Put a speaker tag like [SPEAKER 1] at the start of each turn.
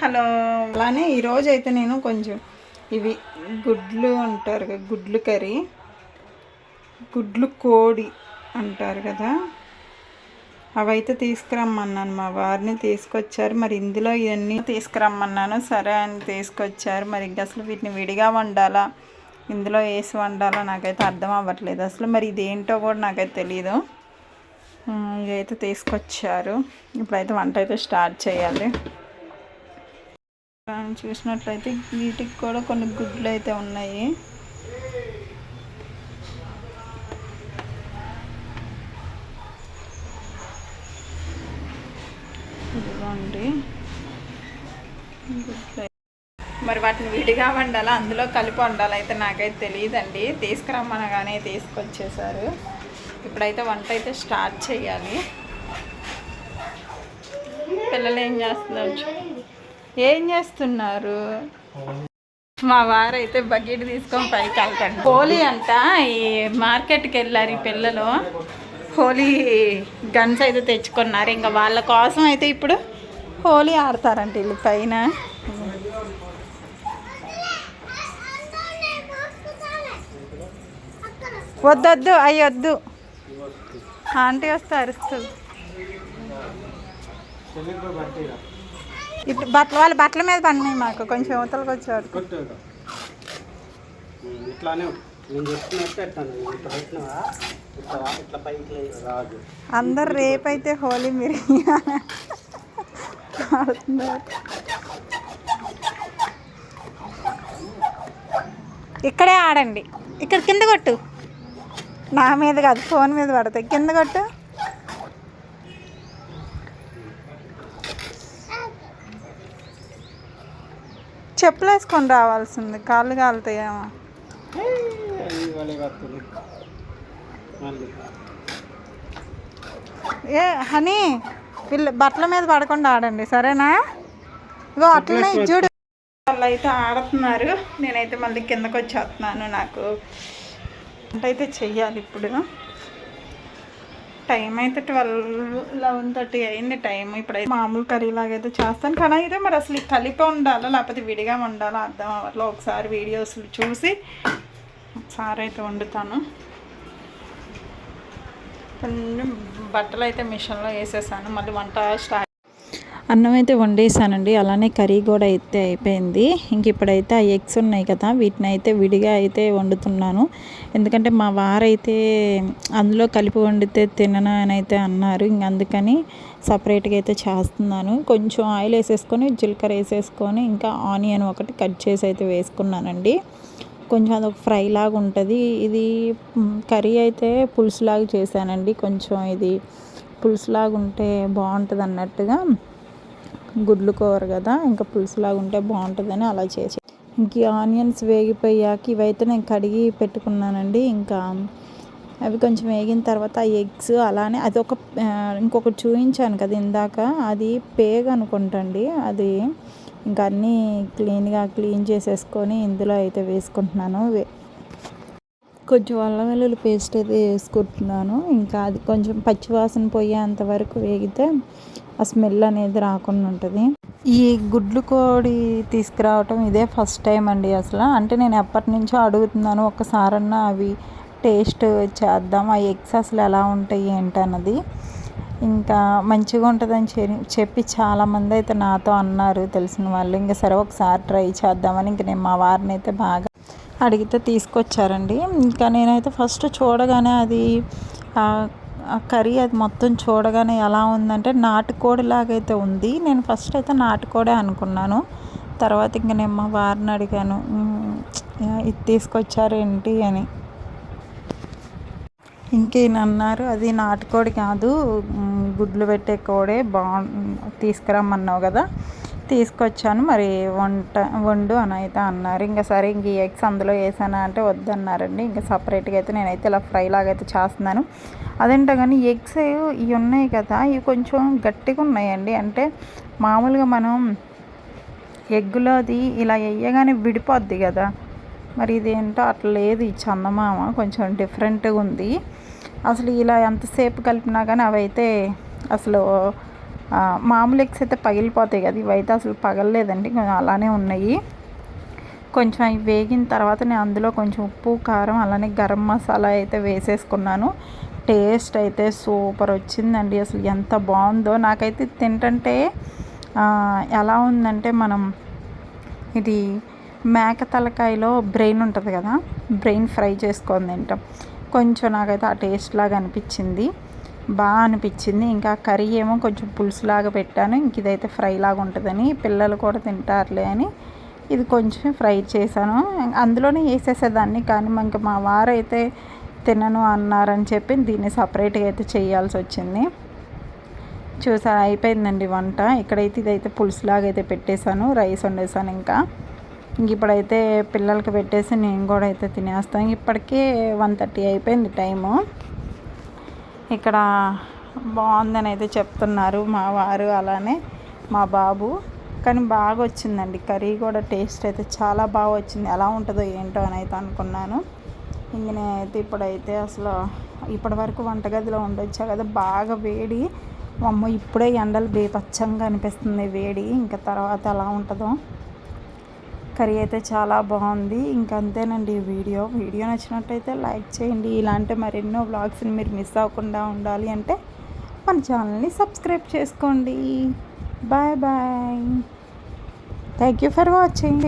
[SPEAKER 1] Hello. అలానే ఈరోజు అయితే నేను కొంచెం ఇవి గుడ్లు అంటారు కదా గుడ్లు కర్రీ గుడ్లు కోడి అంటారు కదా. అవైతే తీసుకురమ్మన్నాను మా వారిని తీసుకొచ్చారు. మరి ఇందులో ఇవన్నీ తీసుకురమ్మన్నాను. సరే అని తీసుకొచ్చారు. మరి ఇంకా అసలు వీటిని విడిగా వండాలా? ఇందులో వేసి వండాలా? నాకైతే అర్థం అవ్వట్లేదు అసలు. మరి ఇదేంటో కూడా నాకైతే తెలియదు ఇదైతే తీసుకొచ్చారు. ఇప్పుడైతే వంట అయితే స్టార్ట్ చేయాలి. మనం చూసినట్లయితే వీటికి కూడా కొన్ని గుడ్లు అయితే ఉన్నాయి. ఇదిగోండి. గుడ్లు మరి వాటిని విడిగా వండాలా? అందులో కలిపి వండాలి అయితే నాకైతే తెలియదండి. తీసుకురమ్మనగానే తీసుకొచ్చేసారు ఇప్పుడైతే వంట అయితే స్టార్ట్ చేయాలి. పిల్లలు ఏం చేస్తున్నారు? ఏం చేస్తున్నారు? మా వారైతే బకెట్ తీసుకొని పైకి వెళ్తాడు. హోలీ అంట ఈ మార్కెట్కి వెళ్ళారు ఈ పిల్లలు. హోలీ గన్స్ అయితే తెచ్చుకున్నారు. ఇంకా వాళ్ళ కోసం అయితే ఇప్పుడు హోలీ ఆడతారంట వీళ్ళు పైన. వద్దొద్దు అయ్యి వద్దు. ఆంటీ వస్తే అరుస్తుంది. ఇటు బట్టలు వాళ్ళ బట్టల మీద పడినాయి మాకు. కొంచెం యువతలకు
[SPEAKER 2] ఇట్లానే నేను చెప్తున్నట్టు పైకి రాదు.
[SPEAKER 1] అందరు రేపైతే హోలీ మీరు ఇక్కడే ఆడండి. ఇక్కడ కింద కొట్టు. నా మీద కాదు ఫోన్ మీద పడతాయి. కింద కొట్టు. చెప్పులు వేసుకొని రావాల్సింది. కాళ్ళు కాలుతాయేమో. ఏ హనీ వీళ్ళు బట్టల మీద పడకుండా ఆడండి. సరేనా? ఇగో అట్లనే చూడు. వాళ్ళు అయితే ఆడుతున్నారు. నేనైతే మళ్ళీ కిందకు వచ్చేస్తున్నాను నాకు. వంట అయితే చెయ్యాలి ఇప్పుడు. టైం అయితే ట్వెల్వ్ లెవెన్ థర్టీ అయింది టైం. ఇప్పుడైతే మామూలు కర్రీ లాగైతే చేస్తాను. కానీ అయితే మరి అసలు ఇది కలిపి ఉండాలా లేకపోతే విడిగా వండాలా అర్థం అవ్వట్లేదు ఒకసారి వీడియోస్ చూసి ఒకసారి అయితే వండుతాను. కొంచెం బట్టలు అయితే మిషన్లో వేసేసాను. మళ్ళీ వంట స్టార్ట్ అన్నం అయితే వండేసానండి. అలానే కర్రీ కూడా అయితే అయిపోయింది. ఇంక ఇప్పుడైతే ఆ ఎగ్స్ ఉన్నాయి కదా వీటిని అయితే విడిగా అయితే వండుతున్నాను. ఎందుకంటే మా వారైతే అందులో కలిపి వండితే తినను అని అయితే అన్నారు. ఇంక అందుకని సపరేట్గా అయితే చేస్తున్నాను. కొంచెం ఆయిల్ వేసేసుకొని జీలకర్ర వేసేసుకొని ఇంకా ఆనియన్ ఒకటి కట్ చేసి అయితే వేసుకున్నానండి. కొంచెం అదొక ఫ్రై లాగా ఉంటుంది. ఇది కర్రీ అయితే పులుసులాగా చేశానండి. కొంచెం ఇది పులుసులాగా ఉంటే బాగుంటుంది అన్నట్టుగా గుడ్లు కూర కదా ఇంకా పులుసులాగా ఉంటే బాగుంటుందని అలా చేసి ఇంక ఆనియన్స్ వేగిపోయాక ఇవైతే నేను కడిగి పెట్టుకున్నానండి. ఇంకా అవి కొంచెం వేగిన తర్వాత ఆ ఎగ్స్ అలానే అది ఒక ఇంకొకటి చూపించాను కదా ఇందాక అది పేగ అనుకుంటండి. అది ఇంకా అన్నీ క్లీన్గా క్లీన్ చేసేసుకొని ఇందులో అయితే వేసుకుంటున్నాను. వే- కొంచెం అల్లం వెల్లుల్లి పేస్ట్ అయితే వేసుకుంటున్నాను. ఇంకా అది కొంచెం పచ్చివాసన పోయేంత వరకు వేగితే ఆ స్మెల్ అనేది రాకుండా ఉంటుంది. ఈ గుడ్లు కోడి తీసుకురావటం ఇదే ఫస్ట్ టైం అండి అసలు. అంటే నేను ఎప్పటి నుంచో అడుగుతున్నాను ఒకసారన్నా అవి టేస్ట్ చేద్దాం ఆ ఎగ్స్ అసలు ఎలా ఉంటాయి ఏంటన్నది ఇంకా మంచిగా ఉంటుందని చెప్పి చాలామంది అయితే నాతో అన్నారు తెలిసిన వాళ్ళు. ఇంకా సరే ఒకసారి ట్రై చేద్దామని. ఇంక నేను మా వారిని అయితే బాగా అడిగితే తీసుకొచ్చారండి. ఇంకా నేనైతే ఫస్ట్ చూడగానే అది ఆ కర్రీ అది మొత్తం చూడగానే ఎలా ఉందంటే నాటుకోడి లాగైతే ఉంది. నేను ఫస్ట్ అయితే నాటుకోడే అనుకున్నాను. తర్వాత ఇంక నేను మా వారిని అడిగాను ఇది తీసుకొచ్చారు ఏంటి? అని. ఇంకేనన్నారు అది నాటుకోడి కాదు గుడ్లు పెట్టే కోడే బాగు తీసుకురమ్మన్నావు కదా. తీసుకొచ్చాను. మరి వంట వండు అని అయితే అన్నారు. ఇంకా సరే ఇంక ఈ ఎగ్స్ అందులో వేసానా అంటే వద్దన్నారండి. ఇంకా సపరేట్గా అయితే నేనైతే ఇలా ఫ్రై లాగా అయితే చేస్తున్నాను. అదేంటో కానీ ఎగ్స్ ఇవి ఉన్నాయి కదా ఇవి కొంచెం గట్టిగా ఉన్నాయండి. అంటే మామూలుగా మనం ఎగ్గులోది ఇలా వేయగానే విడిపోద్ది కదా. మరి ఇదేంటో అట్లా లేదు ఈ చందమామ కొంచెం డిఫరెంట్గా ఉంది. అసలు ఇలా ఎంతసేపు కలిపినా కానీ అవైతే అసలు మామూలు ఎగ్స్ అయితే పగిలిపోతాయి కదా ఇవైతే అసలు పగలలేదండి కొంచెం అలానే ఉన్నాయి. కొంచెం అవి వేగిన తర్వాత నేను అందులో కొంచెం ఉప్పు కారం అలానే గరం మసాలా అయితే వేసేసుకున్నాను. టేస్ట్ అయితే సూపర్ వచ్చిందండి అసలు ఎంత బాగుందో. నాకైతే తింటంటే ఎలా ఉందంటే మనం ఇది మేక తలకాయలో బ్రెయిన్ ఉంటుంది కదా బ్రెయిన్ ఫ్రై చేసుకొని తింటాం. కొంచెం నాకైతే ఆ టేస్ట్ లాగా అనిపించింది. బాగా అనిపించింది. ఇంకా కర్రీ ఏమో కొంచెం పులుసులాగా పెట్టాను. ఇంక ఇదైతే ఫ్రై లాగా ఉంటుందని పిల్లలు కూడా తింటారులే అని ఇది కొంచెం ఫ్రై చేశాను. అందులోనే వేసేసేదాన్ని. కానీ ఇంకా మా వారు అయితే తినను అన్నారని చెప్పి దీన్ని సపరేట్గా అయితే చేయాల్సి వచ్చింది. చూసారు అయిపోయిందండి వంట. ఇక్కడైతే ఇదైతే పులుసులాగా అయితే పెట్టేశాను. రైస్ వండేసాను ఇంకా. ఇంక ఇప్పుడైతే పిల్లలకి పెట్టేసి నేను కూడా అయితే తినేస్తాను. ఇప్పటికే వన్ థర్టీ అయిపోయింది టైము. ఇక్కడ బాగుందని అయితే చెప్తున్నారు మా వారు అలానే మా బాబు. కానీ బాగా వచ్చిందండి. కర్రీ కూడా టేస్ట్ అయితే చాలా బాగా వచ్చింది. ఎలా ఉంటుందో ఏంటో అని అయితే అనుకున్నాను. ఇంక నేనైతే ఇప్పుడైతే అసలు ఇప్పటి వరకు వంటగదిలో ఉండొచ్చా కదా బాగా వేడి. అమ్మ ఇప్పుడే ఎండలు బేపచ్చంగా అనిపిస్తుంది వేడి. ఇంకా తర్వాత ఎలా ఉంటుందో కర్రీ అయితే చాలా బాగుంది. ఇంకంతేనండి ఈ వీడియో. వీడియో నచ్చినట్టయితే లైక్ చేయండి. ఇలాంటి మరెన్నో వ్లాగ్స్ని మీరు మిస్ అవ్వకుండా ఉండాలి అంటే మన ఛానల్ని సబ్స్క్రైబ్ చేసుకోండి. Bye bye. Thank you for watching.